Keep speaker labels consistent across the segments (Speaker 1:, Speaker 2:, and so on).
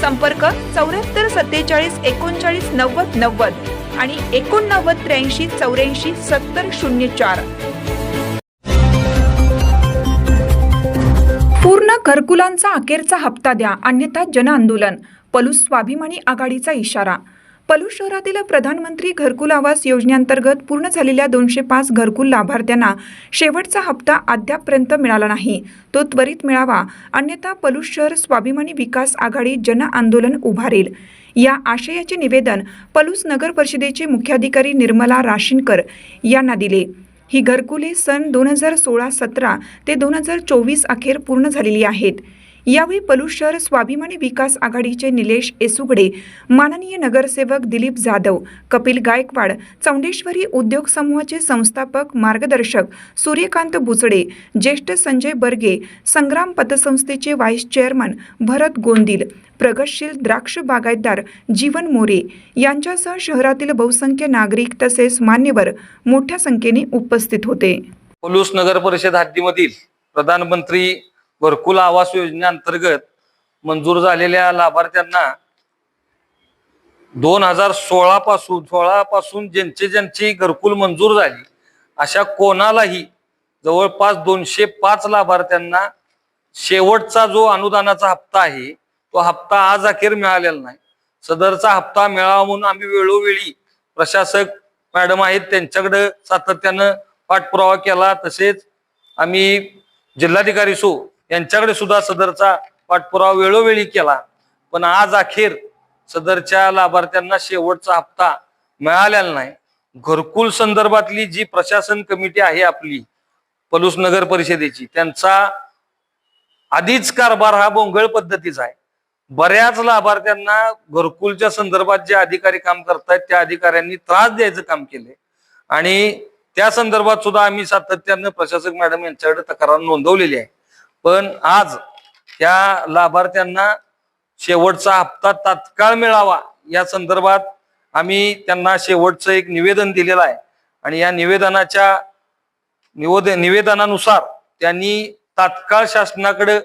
Speaker 1: संपर्क चौऱ्याहत्तर सत्तेचाळीस एकोणचाळीस नव्वद नव्वद आणि एकोणनव्वद त्र्याऐंशी चौऱ्याऐंशी सत्तर शून्य चार. पूर्ण घरकुलांचा अखेरचा हप्ता द्या अन्यथा जनआंदोलन पलूस स्वाभिमानी आघाडीचा इशारा. पलूस शहरातील प्रधानमंत्री घरकुल आवास योजनेअंतर्गत पूर्ण झालेल्या दोनशे पाच घरकुल लाभार्थ्यांना शेवटचा हप्ता अद्यापपर्यंत मिळाला नाही. तो त्वरित मिळावा. अन्यथा पलूस शहर स्वाभिमानी विकास आघाडी जनआंदोलन उभारेल. या आशयाचे निवेदन पलूस नगर परिषदेचे मुख्याधिकारी निर्मला राशीनकर यांना दिले. ही घरकुले सन दोन हजार सोळा सतरा ते दोन हजार चोवीस अखेर पूर्ण झालेली आहेत. यावेळी पलूस शहर स्वाभिमानी विकास आघाडीचे निलेश एसुगडे माननीय नगरसेवक दिलीप जाधव कपिल गायकवाड चौंडेश्वरी उद्योग समूहाचे संस्थापक मार्गदर्शक सूर्यकांत बुचडे ज्येष्ठ संजय बर्गे संग्राम पतसंस्थेचे व्हाईस चेअरमन भरत गोंदिल प्रगतशील द्राक्ष बागायतदार जीवन मोरे यांच्यासह शहरातील बहुसंख्य नागरिक तसेच मान्यवर मोठ्या संख्येने उपस्थित होते.
Speaker 2: पलूस नगर परिषद हद्दीमधील प्रधानमंत्री घरकुल आवास योजनेअंतर्गत मंजूर झालेल्या लाभार्थ्यांना दोन हजार सोळा पासून सोळा पासून ज्यांचे ज्यांची घरकुल मंजूर झाली अशा कोणालाही जवळपास दोनशे पाच लाभार्थ्यांना शेवटचा जो अनुदानाचा हप्ता आहे तो हप्ता आज अखेर मिळालेला नाही. सदरचा हप्ता मिळावा म्हणून आम्ही वेळोवेळी प्रशासक मॅडम आहेत त्यांच्याकडे सातत्यानं पाठपुरावा केला. तसेच आम्ही जिल्हाधिकारी सो यांच्याकडे सुद्धा सदरचा पाठपुरावा वेळोवेळी केला. पण आज अखेर सदरच्या लाभार्थ्यांना शेवटचा हप्ता मिळालेला नाही. घरकुल संदर्भातली जी प्रशासन कमिटी आहे आपली पलूस नगर परिषदेची त्यांचा आधीच कारभार हा बोंगळ पद्धतीचा आहे. बऱ्याच लाभार्थ्यांना घरकुलच्या संदर्भात जे अधिकारी काम करतायत त्या अधिकाऱ्यांनी त्रास द्यायचं काम केले आणि त्या संदर्भात सुद्धा आम्ही सातत्यानं प्रशासक मॅडम यांच्याकडे तक्रार नोंदवलेली आहे. पण आज त्या लाभार्थ्यांना शेवटचा हप्ता तात्काळ मिळावा या संदर्भात आम्ही त्यांना शेवटचं एक निवेदन दिलेलं आहे. आणि या निवेदनाच्या निवद निवेदनानुसार त्यांनी तात्काळ शासनाकडे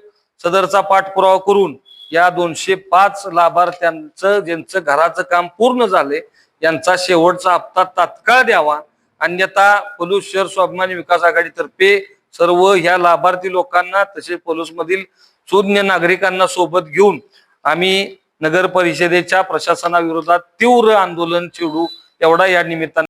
Speaker 2: सदरचा पाठपुरावा करून या दोनशे पाच लाभार्थ्यांचं ज्यांचं घराचं काम पूर्ण झाले यांचा शेवटचा हप्ता तात्काळ द्यावा. अन्यथा पलूस शहर स्वाभिमानी विकास आघाडीतर्फे सर्व ह्या लाभार्थी लोकांना तसेच पलूसमधील सुज्ञ नागरिकांना सोबत घेऊन आम्ही नगर परिषदेच्या प्रशासनाविरोधात तीव्र आंदोलन चिडू एवढा या निमित्ताने